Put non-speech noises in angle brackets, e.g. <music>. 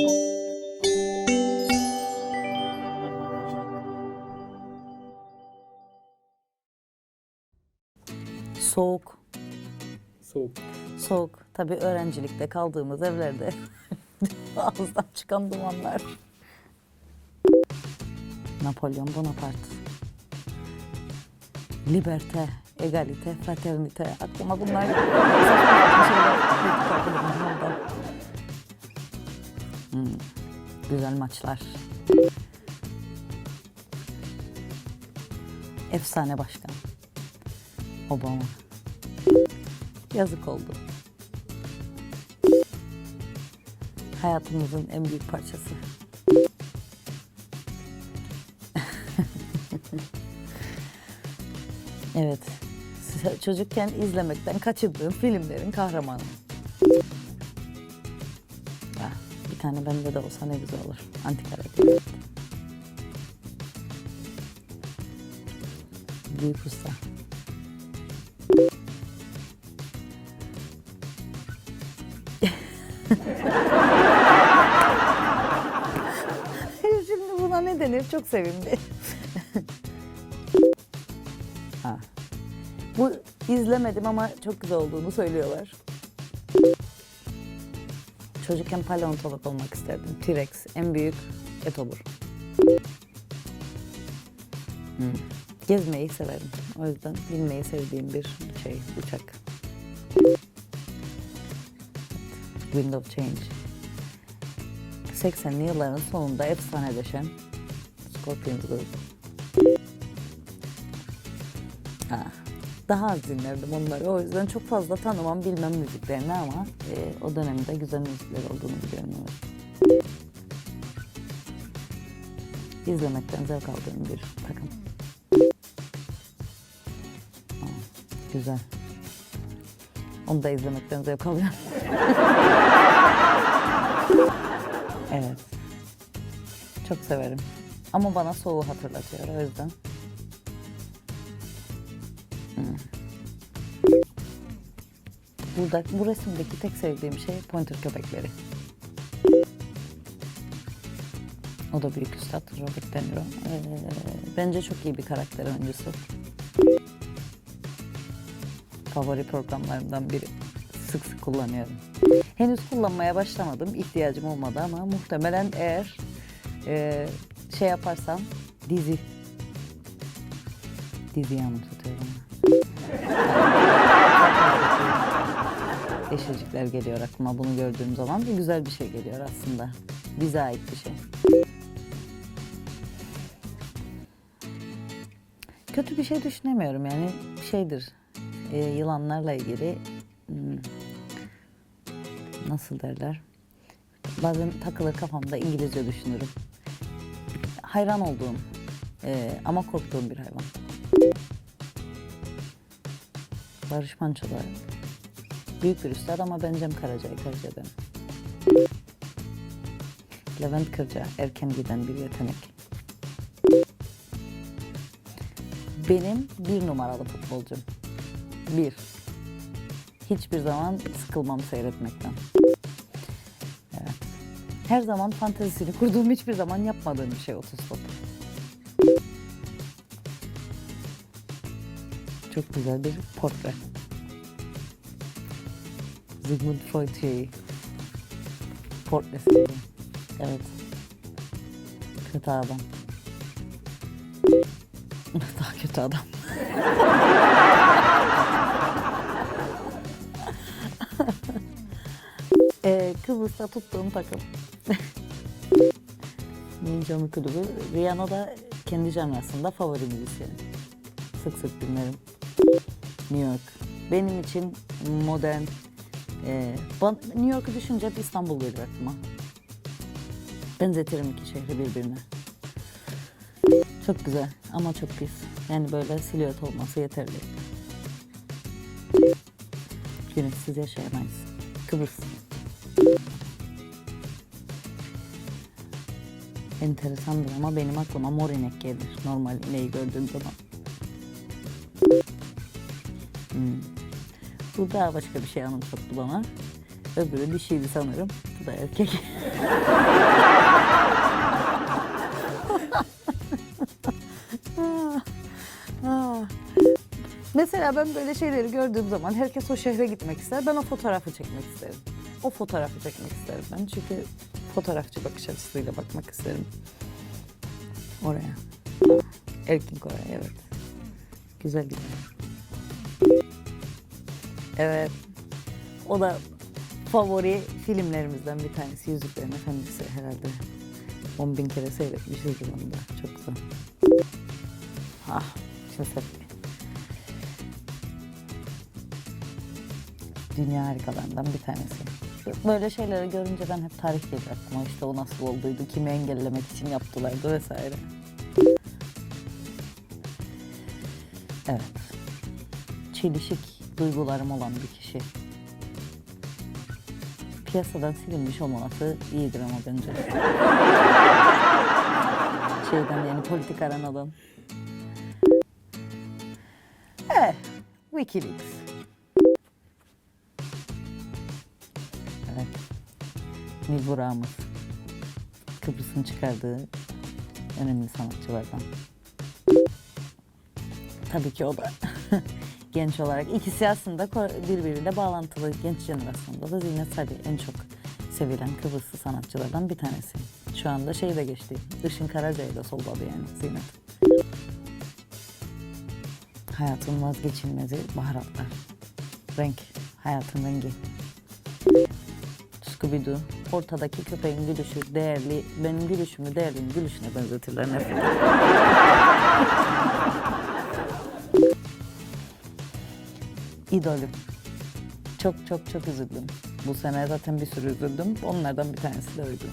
Soğuk. Soğuk. Soğuk. Tabii öğrencilikte kaldığımız evlerde <laughs> ağızdan çıkan dumanlar. Napolyon Bonaparte. Liberte, egalite, fraternite. Aklıma bunlar Güzel maçlar. Efsane başkan. Obama. Yazık oldu. Hayatımızın en büyük parçası. <laughs> evet. Çocukken izlemekten kaçırdığım filmlerin kahramanı. Tane bende de olsa ne güzel olur. Antik hareket. Büyük usta. <laughs> Şimdi buna ne denir? Çok sevimli. <laughs> ha. Bu izlemedim ama çok güzel olduğunu söylüyorlar. Çocukken paleontolog olmak isterdim. T-Rex en büyük etobur. Hmm. Gezmeyi severim. O yüzden binmeyi sevdiğim bir şey, uçak. Wind of Change. 80'li yılların sonunda efsaneleşen Scorpions grubu. Ah, daha az dinlerdim onları. O yüzden çok fazla tanımam, bilmem müziklerini ama e, o dönemde güzel müzikler olduğunu biliyorum. Evet. İzlemekten zevk aldığım bir takım. Aa, güzel. Onu da izlemekten zevk alıyorum. <laughs> Evet. Çok severim. Ama bana soğuğu hatırlatıyor o yüzden. Burada bu resimdeki tek sevdiğim şey pointer köpekleri. O da büyük üstad Robert De Niro. Ee, bence çok iyi bir karakter oyuncusu. Favori programlarımdan biri. Sık sık kullanıyorum. Henüz kullanmaya başlamadım. ihtiyacım olmadı ama muhtemelen eğer e, şey yaparsam dizi diziyi anımsatıyorum. <laughs> Yeşilcikler geliyor aklıma bunu gördüğüm zaman ve güzel bir şey geliyor aslında. Bize ait bir şey. Kötü bir şey düşünemiyorum yani şeydir e, yılanlarla ilgili hmm, nasıl derler? Bazen takılır kafamda İngilizce düşünürüm. Hayran olduğum e, ama korktuğum bir hayvan. Barış Manço da büyük bir üstad ama ben Karaca'yı tercih ederim. Levent Kırca erken giden bir yetenek. Benim bir numaralı futbolcum. Bir. Hiçbir zaman sıkılmam seyretmekten. Evet. Her zaman fantezisini kurduğum hiçbir zaman yapmadığım bir şey otostop. Çok güzel bir portre. Sigmund Freud. Portresi. Evet. Kötü adam. <laughs> Daha kötü adam. <laughs> Ee, Kıbrıs'ta tuttuğum takım. <laughs> Ninja Kulübü. Rihanna da kendi janrasında favori müzisyenim. Sık sık dinlerim. New York. Benim için modern. E, New York'u düşünce hep İstanbul gelir aklıma. Benzetirim iki şehri birbirine. Çok güzel ama çok pis. Yani böyle silüet olması yeterli. Güneşsiz yaşayamayız. Kıbrıs. Enteresandır ama benim aklıma mor inek gelir normal ineği gördüğüm zaman. Hmm. Bu daha başka bir şey anımsattı bana. Öbürü dişiydi sanırım. Bu da erkek. <laughs> Mesela ben böyle şeyleri gördüğüm zaman herkes o şehre gitmek ister. Ben o fotoğrafı çekmek isterim. O fotoğrafı çekmek isterim ben. Çünkü fotoğrafçı bakış açısıyla bakmak isterim. Oraya. Erkin Koray evet. Güzel gidiyor. Evet. O da favori filmlerimizden bir tanesi. Yüzüklerin Efendisi herhalde. 10 bin kere seyretmişizdir onu da. Çok güzel. Ah, şimdi Dünya harikalarından bir tanesi. Böyle şeyleri görünce ben hep tarih geliyor aklıma. İşte o nasıl olduydu, kimi engellemek için yaptılardı vesaire. Evet. Çelişik duygularım olan bir kişi. Piyasadan silinmiş olmaması iyidir ama bence. <laughs> Şeyden yani politik aranadan. Evet. Wikileaks. Evet. Nil Burak'ımız. Kıbrıs'ın çıkardığı önemli sanatçılardan. Tabii ki o da <laughs> genç olarak. ikisi aslında birbiriyle bağlantılı genç jenerasyonda da Zinet Salih en çok sevilen Kıbrıslı sanatçılardan bir tanesi. Şu anda şey de geçti. Işın Karaca'yı da solladı yani Zinet. Hayatın vazgeçilmezi baharatlar. Renk, hayatın rengi. Scooby-Doo, ortadaki köpeğin gülüşü değerli, benim gülüşümü değerlinin gülüşüne benzetirler nefret. İdolüm. Çok çok çok üzüldüm. Bu sene zaten bir sürü üzüldüm. Onlardan bir tanesi de oydu.